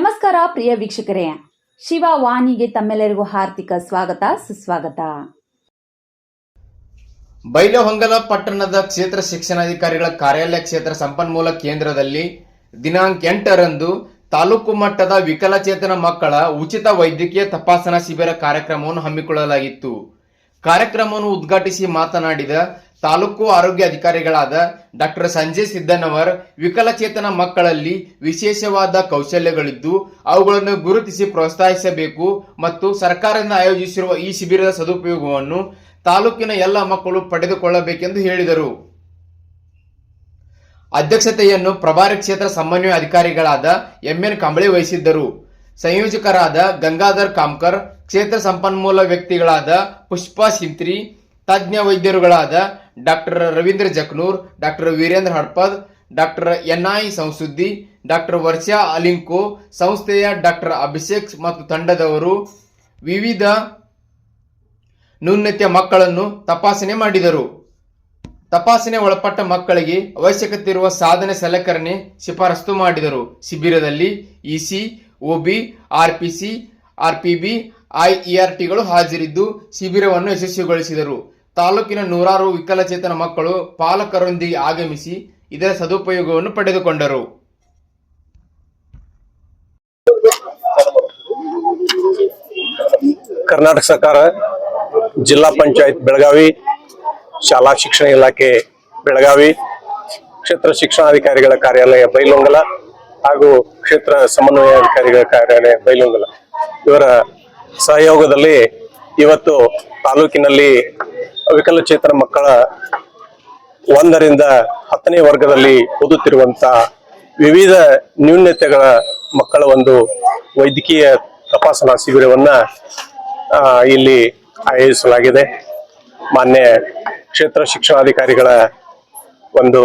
ನಮಸ್ಕಾರ ಪ್ರಿಯ ವೀಕ್ಷಕರೇ. ಶಿವ ವಾಣಿಗೆ ತಮ್ಮೆಲ್ಲರಿಗೂ ಹಾರ್ದಿಕ ಸ್ವಾಗತ, ಸುಸ್ವಾಗತ. ಬೈಲಹೊಂಗಲ ಪಟ್ಟಣದ ಕ್ಷೇತ್ರ ಶಿಕ್ಷಣಾಧಿಕಾರಿಗಳ ಕಾರ್ಯಾಲಯ ಕ್ಷೇತ್ರ ಸಂಪನ್ಮೂಲ ಕೇಂದ್ರದಲ್ಲಿ ದಿನಾಂಕ ಎಂಟರಂದು ತಾಲೂಕು ಮಟ್ಟದ ವಿಕಲಚೇತನ ಮಕ್ಕಳ ಉಚಿತ ವೈದ್ಯಕೀಯ ತಪಾಸಣಾ ಶಿಬಿರ ಕಾರ್ಯಕ್ರಮವನ್ನು ಹಮ್ಮಿಕೊಳ್ಳಲಾಗಿತ್ತು. ಕಾರ್ಯಕ್ರಮವನ್ನು ಉದ್ಘಾಟಿಸಿ ಮಾತನಾಡಿದ ತಾಲೂಕು ಆರೋಗ್ಯ ಅಧಿಕಾರಿಗಳಾದ ಡಾಕ್ಟರ್ ಸಂಜಯ್ ಸಿದ್ದನವರ್ ವಿಕಲಚೇತನ ಮಕ್ಕಳಲ್ಲಿ ವಿಶೇಷವಾದ ಕೌಶಲ್ಯಗಳಿದ್ದು, ಅವುಗಳನ್ನು ಗುರುತಿಸಿ ಪ್ರೋತ್ಸಾಹಿಸಬೇಕು ಮತ್ತು ಸರ್ಕಾರದಿಂದ ಆಯೋಜಿಸಿರುವ ಈ ಶಿಬಿರದ ಸದುಪಯೋಗವನ್ನು ತಾಲೂಕಿನ ಎಲ್ಲ ಮಕ್ಕಳು ಪಡೆದುಕೊಳ್ಳಬೇಕೆಂದು ಹೇಳಿದರು. ಅಧ್ಯಕ್ಷತೆಯನ್ನು ಪ್ರಭಾರಿ ಕ್ಷೇತ್ರ ಸಮನ್ವಯ ಅಧಿಕಾರಿಗಳಾದ ಎಂಎನ್ ಕಂಬಳಿ ವಹಿಸಿದ್ದರು. ಸಂಯೋಜಕರಾದ ಗಂಗಾಧರ್ ಕಾಮ್ಕರ್, ಕ್ಷೇತ್ರ ಸಂಪನ್ಮೂಲ ವ್ಯಕ್ತಿಗಳಾದ ಪುಷ್ಪಾ ಸಿಂತ್ರಿ ತಜ್ಞ ವೈದ್ಯರುಗಳಾದ doctor Ravindra Jaknur, doctor Virendra Hadpad doctor NI Samsuddi, doctor Varsha ALIMCO, ಸಂಸ್ಥೆಯ ಡಾಕ್ಟರ್ ಅಭಿಷೇಕ್ ಮತ್ತು ತಂಡದವರು ವಿವಿಧ ನ್ಯೂನತೆಯ ಮಕ್ಕಳನ್ನು ತಪಾಸಣೆ ಮಾಡಿದರು. ತಪಾಸಣೆ ಒಳಪಟ್ಟ ಮಕ್ಕಳಿಗೆ ಅವಶ್ಯಕತೆ ಇರುವ ಸಾಧನೆ ಸಲಕರಣೆ ಶಿಫಾರಸ್ತು ಮಾಡಿದರು. ಶಿಬಿರದಲ್ಲಿ ಇಸಿ ಒಬಿ ಆರ್ಪಿಸಿ, ಆರ್ಪಿಬಿ ಐಇಆರ್ಟಿಗಳು ಹಾಜರಿದ್ದು ಶಿಬಿರವನ್ನು ಯಶಸ್ವಿಗೊಳಿಸಿದರು. ತಾಲೂಕಿನ ನೂರಾರು ವಿಕಲಚೇತನ ಮಕ್ಕಳು ಪಾಲಕರೊಂದಿಗೆ ಆಗಮಿಸಿ ಇದರ ಸದುಪಯೋಗವನ್ನು ಪಡೆದುಕೊಂಡರು. ಕರ್ನಾಟಕ ಸರ್ಕಾರ ಜಿಲ್ಲಾ ಪಂಚಾಯತ್ ಬೆಳಗಾವಿ, ಶಾಲಾ ಶಿಕ್ಷಣ ಇಲಾಖೆ ಬೆಳಗಾವಿ, ಕ್ಷೇತ್ರ ಶಿಕ್ಷಣಾಧಿಕಾರಿಗಳ ಕಾರ್ಯಾಲಯ ಬೈಲೊಂಗಲ ಹಾಗೂ ಕ್ಷೇತ್ರ ಸಮನ್ವಯ ಅಧಿಕಾರಿಗಳ ಕಾರ್ಯಾಲಯ ಬೈಲೊಂಗಲ. ಇವರ ಸಹಯೋಗದಲ್ಲಿ ಇವತ್ತು ತಾಲೂಕಿನಲ್ಲಿ ವಿಕಲಚೇತನ ಮಕ್ಕಳ ಒಂದರಿಂದ ಹತ್ತನೇ ವರ್ಗದಲ್ಲಿ ಓದುತ್ತಿರುವಂತ ವಿವಿಧ ನ್ಯೂನ್ಯತೆಗಳ ಮಕ್ಕಳ ಒಂದು ವೈದ್ಯಕೀಯ ತಪಾಸಣಾ ಶಿಬಿರವನ್ನ ಇಲ್ಲಿ ಆಯೋಜಿಸಲಾಗಿದೆ. ಮಾನ್ಯ ಕ್ಷೇತ್ರ ಶಿಕ್ಷಣಾಧಿಕಾರಿಗಳ ಒಂದು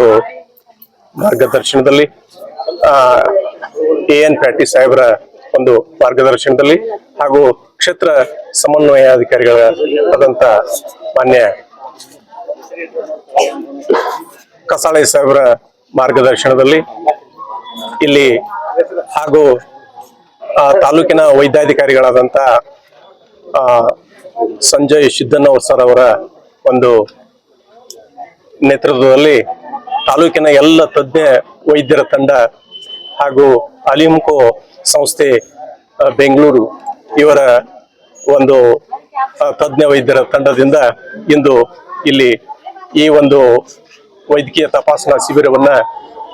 ಮಾರ್ಗದರ್ಶನದಲ್ಲಿ ಎ ಎನ್ ಪ್ಯಾಟಿ ಸಾಹೇಬರ ಒಂದು ಮಾರ್ಗದರ್ಶನದಲ್ಲಿ ಹಾಗೂ ಕ್ಷೇತ್ರ ಸಮನ್ವಯ ಅಧಿಕಾರಿಗಳ ಸಮನ್ವಯಾಧಿಕಾರಿಗಳಾದಂಥ ಮಾನ್ಯ ಕಸಾಳೆ ಸಾಹೇಬರ ಮಾರ್ಗದರ್ಶನದಲ್ಲಿ ಇಲ್ಲಿ ಹಾಗೂ ಆ, ತಾಲೂಕಿನ ವೈದ್ಯಾಧಿಕಾರಿಗಳಾದಂತ ಆ, ಸಂಜಯ್ ಸಿದ್ದನ್ನವರ್ ಸರ್ ಅವರ ಒಂದು ನೇತೃತ್ವದಲ್ಲಿ ತಾಲೂಕಿನ ಎಲ್ಲ ತಜ್ಞ ವೈದ್ಯರ ತಂಡ ಹಾಗೂ ಅಲಿಮ್ಕೋ ಸಂಸ್ಥೆ ಬೆಂಗಳೂರು ಇವರ ಒಂದು ತಜ್ಞ ವೈದ್ಯರ ತಂಡದಿಂದ ಇಂದು ಇಲ್ಲಿ ಈ ಒಂದು ವೈದ್ಯಕೀಯ ತಪಾಸಣಾ ಶಿಬಿರವನ್ನು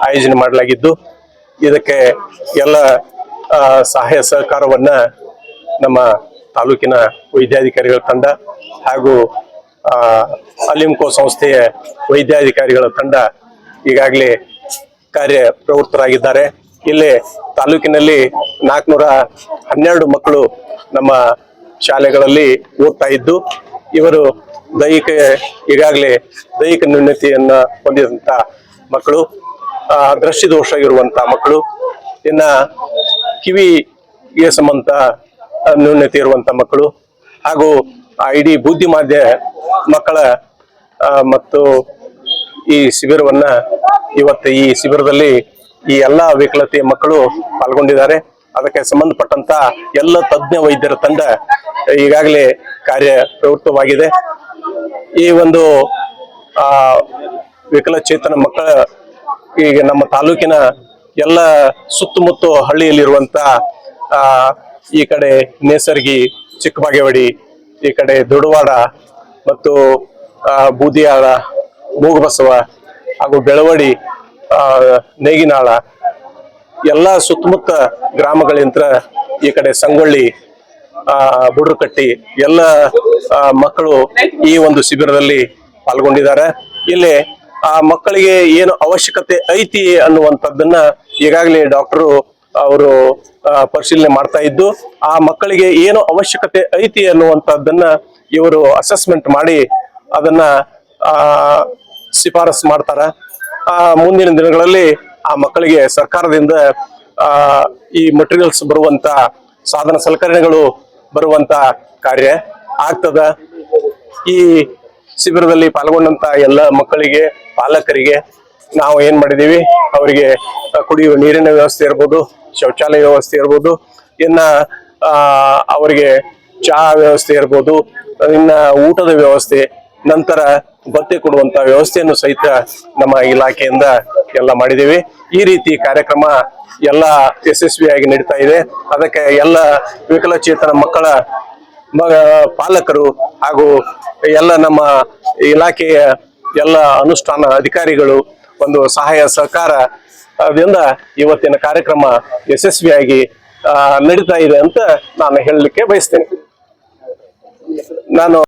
ಆಯೋಜನೆ ಮಾಡಲಾಗಿದ್ದು, ಇದಕ್ಕೆ ಎಲ್ಲ ಸಹಾಯ ಸಹಕಾರವನ್ನು ನಮ್ಮ ತಾಲೂಕಿನ ವೈದ್ಯಾಧಿಕಾರಿಗಳ ತಂಡ ಹಾಗೂ ಅಲಿಂಕೋ ಸಂಸ್ಥೆಯ ವೈದ್ಯಾಧಿಕಾರಿಗಳ ತಂಡ ಈಗಾಗಲೇ ಕಾರ್ಯ ಪ್ರವೃತ್ತರಾಗಿದ್ದಾರೆ ಇಲ್ಲಿ ತಾಲೂಕಿನಲ್ಲಿ ನಾಲ್ಕುನೂರ ಹನ್ನೆರಡು ಮಕ್ಕಳು ನಮ್ಮ ಶಾಲೆಗಳಲ್ಲಿ ಓದ್ತಾ ಇದ್ದು, ಇವರು ದೈಹಿಕ, ಈಗಾಗಲೇ ದೈಹಿಕ ನ್ಯೂನತೆಯನ್ನ ಹೊಂದಿದಂತ ಮಕ್ಕಳು ದೃಷ್ಟಿದೋಷ ಇರುವಂತ ಮಕ್ಕಳು, ಇನ್ನ ಕಿವಿಗೆ ಸಂಬಂಧ ನ್ಯೂನತೆ ಇರುವಂತ ಮಕ್ಕಳು, ಹಾಗೂ ಇಡೀ ಬುದ್ಧಿಮಾಂದ್ಯ ಮಕ್ಕಳ ಮತ್ತು ಈ ಶಿಬಿರವನ್ನ ಇವತ್ತು ಈ ಶಿಬಿರದಲ್ಲಿ ಈ ಎಲ್ಲಾ ವಿಕಲತೆಯ ಮಕ್ಕಳು ಪಾಲ್ಗೊಂಡಿದ್ದಾರೆ. ಅದಕ್ಕೆ ಸಂಬಂಧಪಟ್ಟಂತ ಎಲ್ಲ ತಜ್ಞ ವೈದ್ಯರ ತಂಡ ಈಗಾಗಲೇ ಕಾರ್ಯ ಪ್ರವೃತ್ತವಾಗಿದೆ ಈ ಒಂದು, ಆ, ವಿಕಲಚೇತನ ಮಕ್ಕಳ ಈಗ ನಮ್ಮ ತಾಲೂಕಿನ ಎಲ್ಲ ಸುತ್ತಮುತ್ತ ಹಳ್ಳಿಯಲ್ಲಿರುವಂತ, ಆ, ಈ ಕಡೆ ನೇಸರ್ಗಿ, ಚಿಕ್ಕಬಾಗೇವಾಡಿ, ಈ ಕಡೆ ದೊಡವಾಡ ಮತ್ತು ಬೂದಿಯಾಳ, ಮೂಗಬಸವ ಹಾಗೂ ಬೆಳವಡಿ ನೇಗಿನಾಳ, ಎಲ್ಲ ಸುತ್ತಮುತ್ತ ಗ್ರಾಮಗಳಿಂದ ಈ ಕಡೆ ಸಂಗೊಳ್ಳಿ, ಆ, ಬುಡ್ರಕಟ್ಟಿ, ಎಲ್ಲ ಮಕ್ಕಳು ಈ ಒಂದು ಶಿಬಿರದಲ್ಲಿ ಪಾಲ್ಗೊಂಡಿದ್ದಾರೆ. ಇಲ್ಲಿ, ಆ, ಮಕ್ಕಳಿಗೆ ಏನು ಅವಶ್ಯಕತೆ ಐತಿ ಅನ್ನುವಂಥದ್ದನ್ನ ಈಗಾಗಲೇ ಡಾಕ್ಟರು ಅವರು ಪರಿಶೀಲನೆ ಮಾಡ್ತಾ ಇದ್ದು, ಆ ಮಕ್ಕಳಿಗೆ ಏನು ಅವಶ್ಯಕತೆ ಐತಿ ಅನ್ನುವಂಥದ್ದನ್ನ ಇವರು ಅಸೆಸ್ಮೆಂಟ್ ಮಾಡಿ ಅದನ್ನ, ಆ, ಶಿಫಾರಸ್ ಮಾಡ್ತಾರ. ಮುಂದಿನ ದಿನಗಳಲ್ಲಿ ಆ ಮಕ್ಕಳಿಗೆ ಸರ್ಕಾರದಿಂದ ಈ ಮಟೀರಿಯಲ್ಸ್ ಬರುವಂತ ಸಾಧನ ಸಲಕರಣೆಗಳು ಬರುವಂತ ಕಾರ್ಯ ಆಗ್ತದ. ಈ ಶಿಬಿರದಲ್ಲಿ ಪಾಲ್ಗೊಂಡಂತ ಎಲ್ಲ ಮಕ್ಕಳಿಗೆ, ಪಾಲಕರಿಗೆ ನಾವು ಏನ್ ಮಾಡಿದೀವಿ ಅವರಿಗೆ ಕುಡಿಯುವ ನೀರಿನ ವ್ಯವಸ್ಥೆ ಇರ್ಬೋದು, ಶೌಚಾಲಯ ವ್ಯವಸ್ಥೆ ಇರ್ಬೋದು, ಇನ್ನ ಅವರಿಗೆ ಚಹಾ ವ್ಯವಸ್ಥೆ ಇರ್ಬೋದು, ಇನ್ನ ಊಟದ ವ್ಯವಸ್ಥೆ ನಂತರ ಭತ್ತೆ ಕೊಡುವಂತ ವ್ಯವಸ್ಥೆಯನ್ನು ಸಹಿತ ನಮ್ಮ ಇಲಾಖೆಯಿಂದ ಎಲ್ಲ ಮಾಡಿದ್ದೀವಿ. ಈ ರೀತಿ ಕಾರ್ಯಕ್ರಮ ಎಲ್ಲ ಯಶಸ್ವಿಯಾಗಿ ನಡೀತಾ ಇದೆ. ಅದಕ್ಕೆ ಎಲ್ಲ ವಿಕಲಚೇತನ ಮಕ್ಕಳ ಪಾಲಕರು ಹಾಗೂ ಎಲ್ಲ ನಮ್ಮ ಇಲಾಖೆಯ ಎಲ್ಲ ಅನುಷ್ಠಾನ ಅಧಿಕಾರಿಗಳು ಒಂದು ಸಹಾಯ, ಸಹಕಾರ ಅದರಿಂದ ಇವತ್ತಿನ ಕಾರ್ಯಕ್ರಮ ಯಶಸ್ವಿಯಾಗಿ ನಡೀತಾ ಇದೆ ಅಂತ ನಾನು ಹೇಳಲಿಕ್ಕೆ ಬಯಸ್ತೇನೆ. ನಾನು